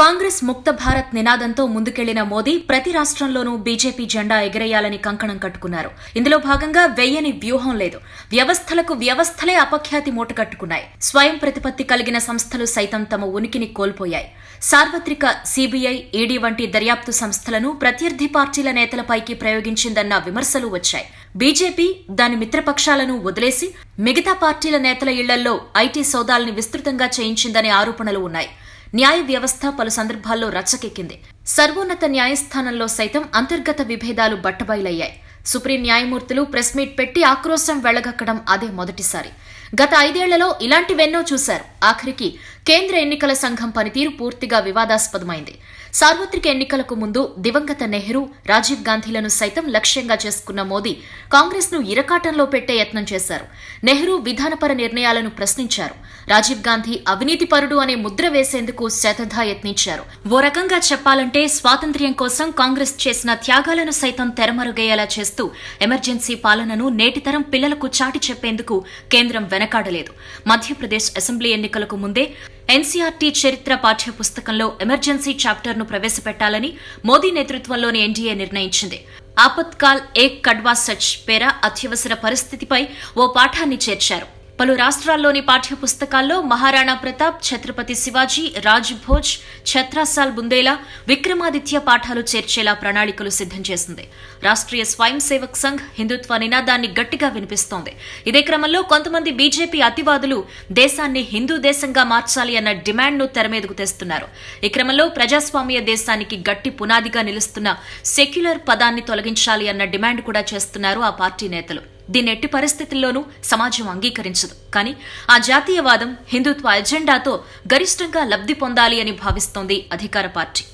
కాంగ్రెస్ ముక్త భారత్ నినాదంతో ముందుకెళ్ళిన మోదీ ప్రతి రాష్ట్రంలోనూ బీజేపీ జెండా ఎగిరేయాలని కంకణం కట్టుకున్నారు. ఇందులో భాగంగా వెయ్యని వ్యూహం లేదు. వ్యవస్థలకు వ్యవస్థలే అపఖ్యాతి మూటకట్టుకున్నాయి స్వయం ప్రతిపత్తి కలిగిన సంస్థలు సైతం తమ ఉనికిని కోల్పోయాయి. సార్వత్రిక సీబీఐ ఈడీ వంటి దర్యాప్తు సంస్థలను ప్రత్యర్థి పార్టీల నేతలపైకి ప్రయోగించిందన్న విమర్శలు వచ్చాయి. బీజేపీ దాని మిత్రపక్షాలను వదిలేసి మిగతా పార్టీల నేతల ఇళ్ళల్లో ఐటీ సోదాల్ని విస్తృతంగా చేయించిందనే ఆరోపణలు ఉన్నాయి. న్యాయ వ్యవస్థ పలు సందర్భాల్లో రచ్చకెక్కింది. సర్వోన్నత న్యాయస్థానంలో సైతం అంతర్గత విభేదాలు బట్టబయలయ్యాయి. సుప్రీం న్యాయమూర్తులు ప్రెస్ మీట్ పెట్టి ఆక్రోశం వెళ్ళగక్కడం అదే మొదటిసారి. గత ఐదేళ్ళలో ఇలాంటివెన్నో చూశారు. ఆఖరికి కేంద్ర ఎన్నికల సంఘం పనితీరు పూర్తిగా వివాదాస్పదమైంది. సార్వత్రిక ఎన్నికలకు ముందు దివంగత నెహ్రూ రాజీవ్ గాంధీలను సైతం లక్ష్యంగా చేసుకున్న మోదీ కాంగ్రెస్ను ఇరకాటంలో పెట్టే యత్నం చేశారు. నెహ్రూ విధానపర నిర్ణయాలను ప్రశ్నించారు. రాజీవ్ గాంధీ అవినీతిపరుడు అనే ముద్ర వేసేందుకు శతధా యత్నించారు ఓ రకంగా చెప్పాలంటే స్వాతంత్ర్యం కోసం కాంగ్రెస్ చేసిన త్యాగాలను సైతం తెరమరుగయ్యేలా చేస్తూ ఎమర్జెన్సీ పాలనను నేటితరం పిల్లలకు చాటి చెప్పేందుకు కేంద్రం వెనకాడలేదు. మధ్యప్రదేశ్ అసెంబ్లీ ఎన్నికలకు ముందే ఎన్సీఆర్టీ చరిత్ర పాఠ్య పుస్తకంలో ఎమర్జెన్సీ చాప్టర్ను ప్రవేశపెట్టాలని మోదీ నేతృత్వంలోని ఎన్డీఏ నిర్ణయించింది. ఆపత్కాల్ ఏక్ కడ్వా సచ్ పేర అత్యవసర పరిస్థితిపై ఓ పాఠాన్ని చేర్చారు. పలు రాష్ట్రాల్లోని పాఠ్య పుస్తకాల్లో మహారాణా ప్రతాప్ ఛత్రపతి శివాజీ రాజ్ భోజ్ ఛత్రాసాల్ బుందేలా విక్రమాదిత్య పాఠాలు చేర్చేలా ప్రణాళికలు సిద్ధం చేసింది. రాష్ట్రీయ స్వయం సేవక్ సంఘ్ హిందుత్వ నినాదాన్ని గట్టిగా వినిపిస్తోంది. ఇదే క్రమంలో కొంతమంది బీజేపీ అతివాదులు దేశాన్ని హిందూ దేశంగా మార్చాలి అన్న డిమాండ్ను తెరమీదకు తెస్తున్నారు. ఈ క్రమంలో ప్రజాస్వామ్య దేశానికి గట్టి పునాదిగా నిలుస్తున్న సెక్యులర్ పదాన్ని తొలగించాలి అన్న డిమాండ్ కూడా చేస్తున్నారు ఆ పార్టీ నేతలు. దీన్ని ఎట్టి పరిస్థితుల్లోనూ సమాజం అంగీకరించదు. కానీ ఆ జాతీయవాదం హిందుత్వ ఎజెండాతో గరిష్టంగా లబ్ధి పొందాలి అని భావిస్తోంది అధికార పార్టీ.